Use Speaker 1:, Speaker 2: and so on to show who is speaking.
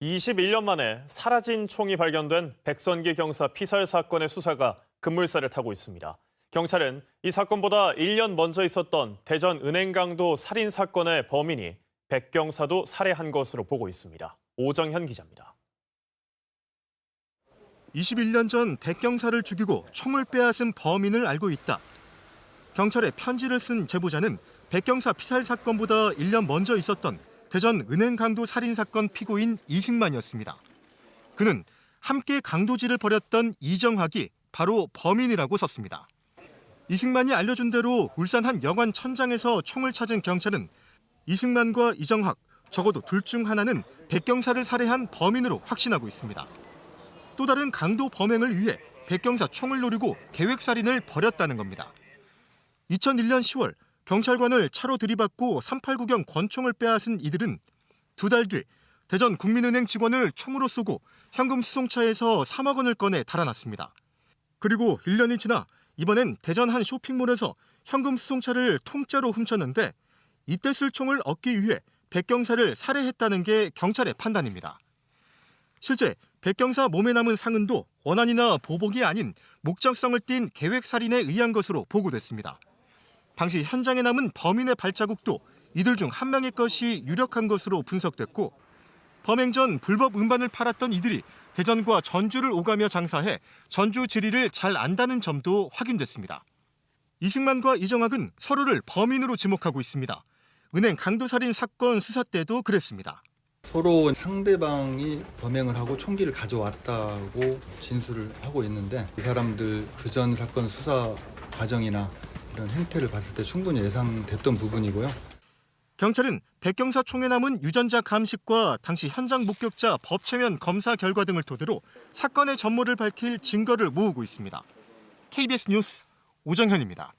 Speaker 1: 21년 만에 사라진 총이 발견된 백선기 경사 피살 사건의 수사가 급물살을 타고 있습니다. 경찰은 이 사건보다 1년 먼저 있었던 대전 은행강도 살인 사건의 범인이 백 경사도 살해한 것으로 보고 있습니다. 오정현 기자입니다.
Speaker 2: 21년 전 백 경사를 죽이고 총을 빼앗은 범인을 알고 있다. 경찰에 편지를 쓴 제보자는 백 경사 피살 사건보다 1년 먼저 있었던 대전 은행 강도 살인 사건 피고인 이승만이었습니다. 그는 함께 강도질을 벌였던 이정학이 바로 범인이라고 썼습니다. 이승만이 알려준 대로 울산 한 여관 천장에서 총을 찾은 경찰은 이승만과 이정학 적어도 둘 중 하나는 백경사를 살해한 범인으로 확신하고 있습니다. 또 다른 강도 범행을 위해 백경사 총을 노리고 계획살인을 벌였다는 겁니다. 2001년 10월 경찰관을 차로 들이받고 389경 권총을 빼앗은 이들은 두 달 뒤 대전 국민은행 직원을 총으로 쏘고 현금 수송차에서 3억 원을 꺼내 달아났습니다. 그리고 1년이 지나 이번엔 대전 한 쇼핑몰에서 현금 수송차를 통째로 훔쳤는데 이때 쓸 총을 얻기 위해 백경사를 살해했다는 게 경찰의 판단입니다. 실제 백경사 몸에 남은 상흔도 원한이나 보복이 아닌 목적성을 띤 계획살인에 의한 것으로 보고됐습니다. 당시 현장에 남은 범인의 발자국도 이들 중 한 명의 것이 유력한 것으로 분석됐고 범행 전 불법 음반을 팔았던 이들이 대전과 전주를 오가며 장사해 전주 지리를 잘 안다는 점도 확인됐습니다. 이승만과 이정학은 서로를 범인으로 지목하고 있습니다. 은행 강도살인 사건 수사 때도 그랬습니다.
Speaker 3: 서로 상대방이 범행을 하고 총기를 가져왔다고 진술을 하고 있는데 이 사람들 그 전 사건 수사 과정이나 이런 행태를 봤을 때 충분히 예상됐던 부분이고요.
Speaker 2: 경찰은 백경사 총에 남은 유전자 감식과 당시 현장 목격자 법체면 검사 결과 등을 토대로 사건의 전모를 밝힐 증거를 모으고 있습니다. KBS 뉴스 오정현입니다.